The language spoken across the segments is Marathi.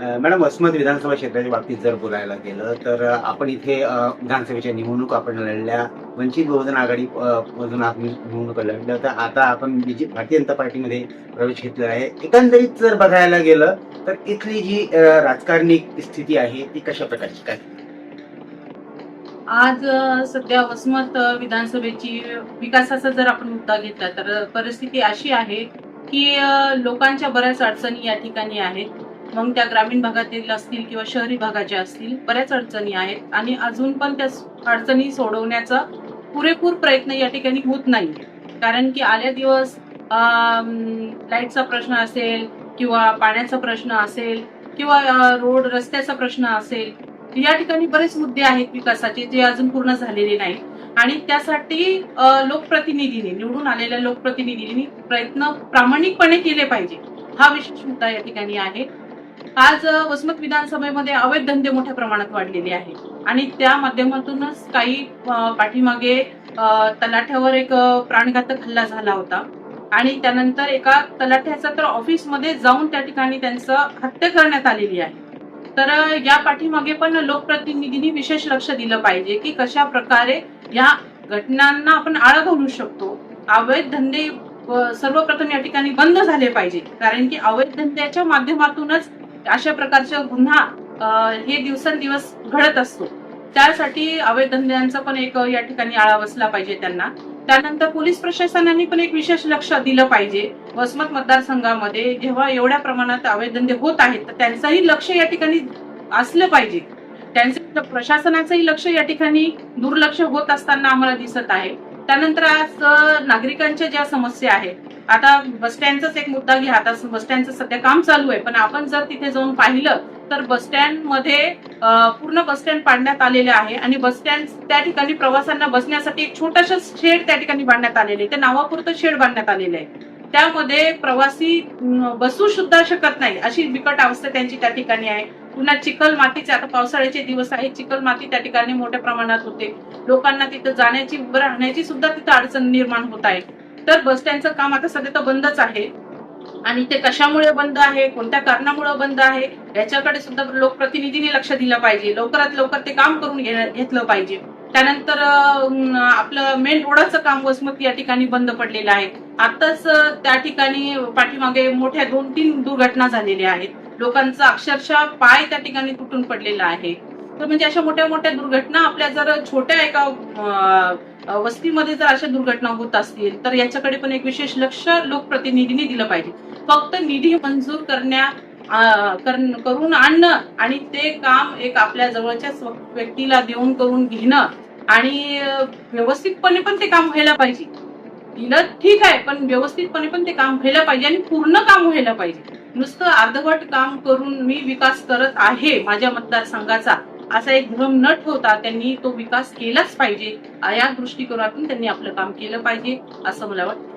मॅडम वसमत विधानसभा क्षेत्राच्या बाबतीत जर बोलायला गेलं तर आपण इथे विधानसभेच्या निवडणूक आपण लढल्या वंचित बहुजन आघाडी मधून आपण निवडणूक लढल्या तर आता आपण बीजे भारतीय जनता पार्टीमध्ये प्रवेश घेतलेला आहे. एकंदरीत जर बघायला गेलं तर इथली जी राजकारणी स्थिती आहे ती कशा प्रकारची? काय? आज सध्या वसमत विधानसभेची विकासाचा जर आपण मुद्दा घेतला तर परिस्थिती अशी आहे की लोकांच्या बऱ्याच अडचणी या ठिकाणी आहेत. मग त्या ग्रामीण भागातील असतील किंवा शहरी भागाच्या असतील बऱ्याच अडचणी आहेत. आणि अजून पण त्या अडचणी सोडवण्याचा पुरेपूर प्रयत्न या ठिकाणी होत नाही कारण की आल्या दिवस लाईटचा प्रश्न असेल किंवा पाण्याचा प्रश्न असेल किंवा रोड रस्त्याचा प्रश्न असेल या ठिकाणी बरेच मुद्दे आहेत विकासाचे जे अजून पूर्ण झालेले नाही आणि त्यासाठी लोकप्रतिनिधीने लोकप्रतिनिधींनी निवडून आलेल्या लोकप्रतिनिधींनी प्रयत्न प्रामाणिकपणे केले पाहिजे. हा विशेष मुद्दा या ठिकाणी आहे. आज वसमत विधानसभेमध्ये अवैध धंदे मोठ्या प्रमाणात वाढलेले आहे आणि त्या माध्यमातूनच काही पाठीमागे तलाठ्यावर एक प्राणघातक हल्ला झाला होता. आणि त्यानंतर एका तलाठ्याचा तर ऑफिसमध्ये जाऊन त्या ठिकाणी त्यांचं हत्या करण्यात आलेली आहे. तर या पाठीमागे पण लोकप्रतिनिधींनी विशेष लक्ष दिलं पाहिजे की कशा प्रकारे या घटनांना आपण आळा घालू शकतो. अवैध धंदे सर्वप्रथम या ठिकाणी बंद झाले पाहिजे. कारण की अवैध धंद्याच्या माध्यमातूनच अशा प्रकारचा गुन्हा हे दिवसेंदिवस घडत असतो. त्यासाठी अवैध धंद्यांचा पण एक या ठिकाणी आळा बसला पाहिजे त्यांना. त्यानंतर पोलीस प्रशासनाने पण एक विशेष लक्ष दिलं पाहिजे. वसमत मतदारसंघामध्ये जेव्हा एवढ्या प्रमाणात अवैध धंदे होत आहेत तर त्यांचंही लक्ष या ठिकाणी असलं पाहिजे. त्यांचं प्रशासनाचंही लक्ष या ठिकाणी दुर्लक्ष होत असताना आम्हाला दिसत आहे. त्यानंतर आज नागरिकांच्या ज्या समस्या आहेत आता बस स्टँडचाच एक मुद्दा घ्या. आता बसस्टँडचं सध्या काम चालू आहे. पण आपण जर तिथे जाऊन पाहिलं तर बस स्टँडमध्ये पूर्ण बस स्टँड पाडण्यात आलेले आहे. आणि बस स्टँड त्या ठिकाणी प्रवाशांना बसण्यासाठी एक छोटासा शेड त्या ठिकाणी बांधण्यात आलेले ते नावापुरतं शेड बांधण्यात आलेलं आहे. त्यामध्ये प्रवासी बसू सुद्धा शकत नाही. अशी बिकट अवस्था त्यांची त्या ठिकाणी आहे. पुन्हा चिखल मातीचे आता पावसाळ्याचे दिवस आहे. चिखल माती त्या ठिकाणी मोठ्या प्रमाणात होते. लोकांना तिथं जाण्याची उभं राहण्याची सुद्धा तिथं अडचण निर्माण होत आहे. तर बस स्टँडचं काम आता सध्या तर बंदच आहे. आणि ते कशामुळे बंद आहे कोणत्या कारणामुळे बंद आहे याच्याकडे सुद्धा लोकप्रतिनिधीने लक्ष दिलं पाहिजे. लवकरात लवकर ते काम करून घेतलं पाहिजे. त्यानंतर आपलं मेन रोडाचं काम वसमत या ठिकाणी बंद पडलेलं आहे. आताच त्या ठिकाणी पाठीमागे मोठ्या दोन तीन दुर्घटना झालेल्या आहेत. लोकांचा अक्षरशः पाय त्या ठिकाणी तुटून पडलेला आहे. तर म्हणजे अशा मोठ्या मोठ्या दुर्घटना आपल्या जर छोट्या एका वस्तीमध्ये जर अशा दुर्घटना होत असतील तर याच्याकडे पण एक विशेष लक्ष लोकप्रतिनिधींनी दिलं पाहिजे. फक्त निधी मंजूर करण्या करून आणणं आणि ते काम एक आपल्या जवळच्याच व्यक्तीला देऊन करून घेणं आणि व्यवस्थितपणे पण ते काम व्हायला पाहिजे. दिलं ठीक आहे पण व्यवस्थितपणे पण ते काम व्हायला पाहिजे आणि पूर्ण काम व्हायला पाहिजे. नुसतं अर्धवट काम करून मी विकास करत आहे माझ्या मतदारसंघाचा. असा एक भ्रम न ठेवता त्यांनी तो विकास केलाच पाहिजे. या दृष्टिकोनातून त्यांनी आपलं काम केलं पाहिजे असं मला वाटतं.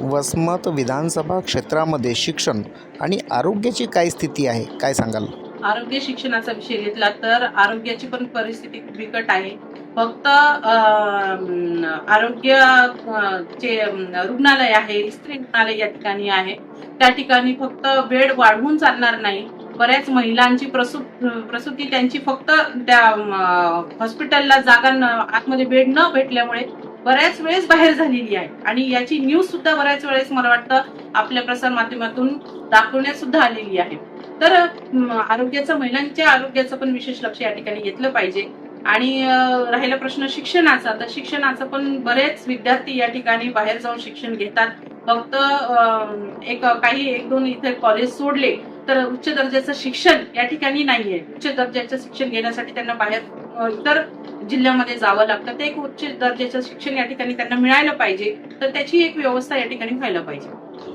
वसमत विधानसभा क्षेत्रामध्ये शिक्षण आणि आरोग्याची काय स्थिती आहे काय सांगाल? आरोग्य शिक्षणाचा विषय घेतला तर आरोग्याची पण परिस्थिती बिकट आहे. फक्त आरोग्य अं, रुग्णालय आहे स्त्री रुग्णालय या ठिकाणी आहे. त्या ठिकाणी फक्त बेड वाढवून चालणार नाही. बऱ्याच महिलांची प्रसू प्रसूती त्यांची फक्त त्या हॉस्पिटलला जागा आतमध्ये बेड न भेटल्यामुळे बऱ्याच वेळेस बाहेर झालेली आहे. आणि याची न्यूज सुद्धा बऱ्याच वेळेस मला वाटतं आपल्या प्रसार माध्यमातून दाखवण्यात सुद्धा आलेली आहे. तर आरोग्याचं महिलांच्या आरोग्याचं पण विशेष लक्ष या ठिकाणी घेतलं पाहिजे. आणि राहिला प्रश्न शिक्षणाचा. तर शिक्षणाचं पण बरेच विद्यार्थी या ठिकाणी बाहेर जाऊन शिक्षण घेतात. फक्त एक काही एक दोन इथे कॉलेज सोडले तर उच्च दर्जाचं शिक्षण या ठिकाणी नाहीये. उच्च दर्जाचं शिक्षण घेण्यासाठी त्यांना बाहेर इतर जिल्ह्यामध्ये जावं लागतं. ते एक उच्च दर्जाचं शिक्षण या ठिकाणी त्यांना मिळायला पाहिजे. तर त्याची एक व्यवस्था या ठिकाणी व्हायला पाहिजे.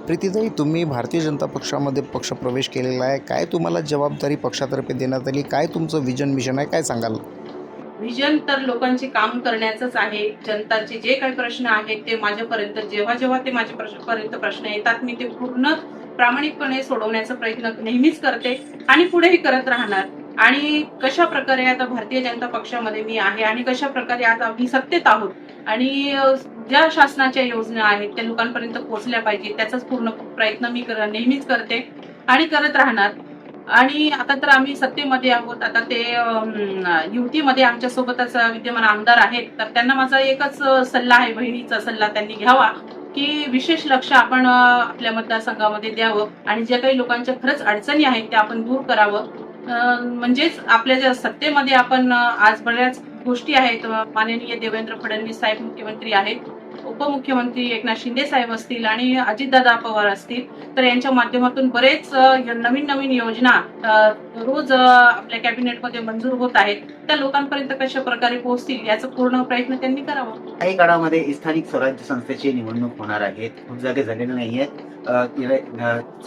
प्रीतीताई तुम्ही भारतीय जनता पक्षामध्ये पक्षप्रवेश केलेला आहे. काय तुम्हाला जबाबदारी पक्षातर्फे देण्यात आली? काय तुमचं विजन मिशन आहे? काय सांगाल? व्हिजन तर लोकांचे काम करण्याचंच आहे. जनताचे जे काही प्रश्न आहेत ते माझ्यापर्यंत जेव्हा जेव्हा ते माझ्यापर्यंत प्रश्न येतात मी ते पूर्ण प्रामाणिकपणे सोडवण्याचा प्रयत्न नेहमीच करते आणि पुढेही करत राहणार. आणि कशा प्रकारे आता भारतीय जनता पक्षामध्ये मी आहे आणि कशा प्रकारे आज आम्ही सत्तेत आहोत आणि ज्या शासनाच्या योजना आहेत त्या लोकांपर्यंत पोहोचल्या पाहिजे त्याचाच पूर्ण प्रयत्न मी कर- नेहमीच करते आणि करत राहणार. आणि आता तर आम्ही सत्तेमध्ये आहोत. आता ते युतीमध्ये आमच्या सोबतच विद्यमान आमदार आहेत तर त्यांना माझा एकच सल्ला आहे बहिणीचा सल्ला त्यांनी घ्यावा. की विशेष लक्ष आपण आपल्या मतदारसंघामध्ये द्यावं आणि ज्या काही लोकांच्या खरंच अडचणी आहेत त्या आपण दूर करावं. म्हणजेच आपल्या ज्या सत्तेमध्ये आपण आज बऱ्याच गोष्टी आहेत. माननीय देवेंद्र फडणवीस साहेब मुख्यमंत्री आहेत. उपमुख्यमंत्री एकनाथ शिंदे साहेब असतील आणि अजितदादा पवार असतील तर यांच्या माध्यमातून बरेच नवीन नवीन योजना रोज आपल्या कॅबिनेटमध्ये मंजूर होत आहेत. त्या लोकांपर्यंत कशा प्रकारे पोहोचतील याचा पूर्ण प्रयत्न त्यांनी करावा. काही काळामध्ये स्थानिक स्वराज्य संस्थेची निवडणूक होणार आहेत खूप जागे झालेले नाही आहेत.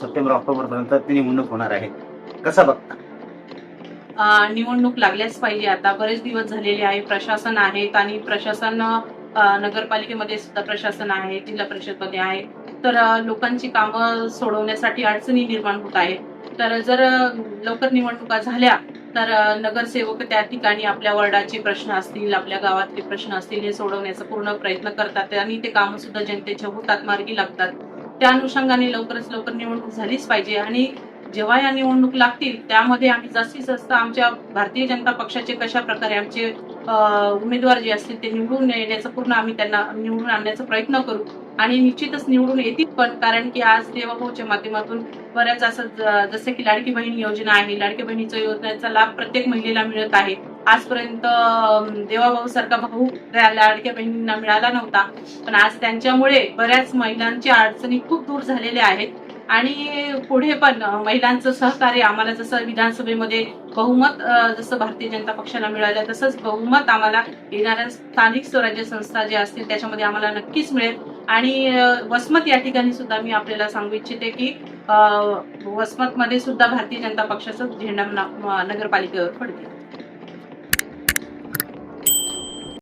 सप्टेंबर ऑक्टोबर पर्यंत ती निवडणूक होणार आहे. कसं बघता? निवडणूक लागल्याच पाहिजे आता. बरेच दिवस झालेले आहे. प्रशासन आहेत आणि प्रशासन नगरपालिकेमध्ये सुद्धा प्रशासन आहे जिल्हा परिषदमध्ये आहे. तर लोकांची कामं सोडवण्यासाठी अडचणी निर्माण होत आहेत. तर जर लवकर निवडणुका झाल्या तर नगरसेवक त्या ठिकाणी आपल्या वर्डाचे प्रश्न असतील आपल्या गावातले प्रश्न असतील हे सोडवण्याचा पूर्ण प्रयत्न करतात. आणि ते कामं सुद्धा जनतेच्या होतात मार्गी लागतात. त्या अनुषंगाने लवकरच लवकर निवडणूक झालीच पाहिजे. आणि जेव्हा या निवडणूक लागतील त्यामध्ये आम्ही जास्तीत जास्त आमच्या भारतीय जनता पक्षाचे कशा प्रकारे आमचे उमेदवार जे असतील ते निवडून येण्याचा पूर्ण आम्ही त्यांना निवडून आणण्याचा प्रयत्न करू. आणि निश्चितच निवडून येतील पण कारण की आज देवाभाऊच्या माध्यमातून बऱ्याच असं जसं की लाडकी बहीण योजना आहे लाडकी बहिणीच्या योजनेचा लाभ प्रत्येक महिलेला मिळत आहे. आजपर्यंत देवाभाऊ सारखा भाऊ लाडक्या बहिणींना मिळाला नव्हता. पण आज त्यांच्यामुळे बऱ्याच महिलांच्या अडचणी खूप दूर झालेल्या आहेत. आणि पुढे पण महिलांचं सहकार्य आम्हाला जसं विधानसभेमध्ये बहुमत जसं भारतीय जनता पक्षाला मिळालं तसंच बहुमत आम्हाला येणाऱ्या स्थानिक स्वराज्य संस्था ज्या असतील त्याच्यामध्ये आम्हाला नक्कीच मिळेल. आणि वसमत या ठिकाणी सुद्धा मी आपल्याला सांगू इच्छिते की वसमतमध्ये सुद्धा भारतीय जनता पक्षाचा झेंडा नगरपालिकेवर पडते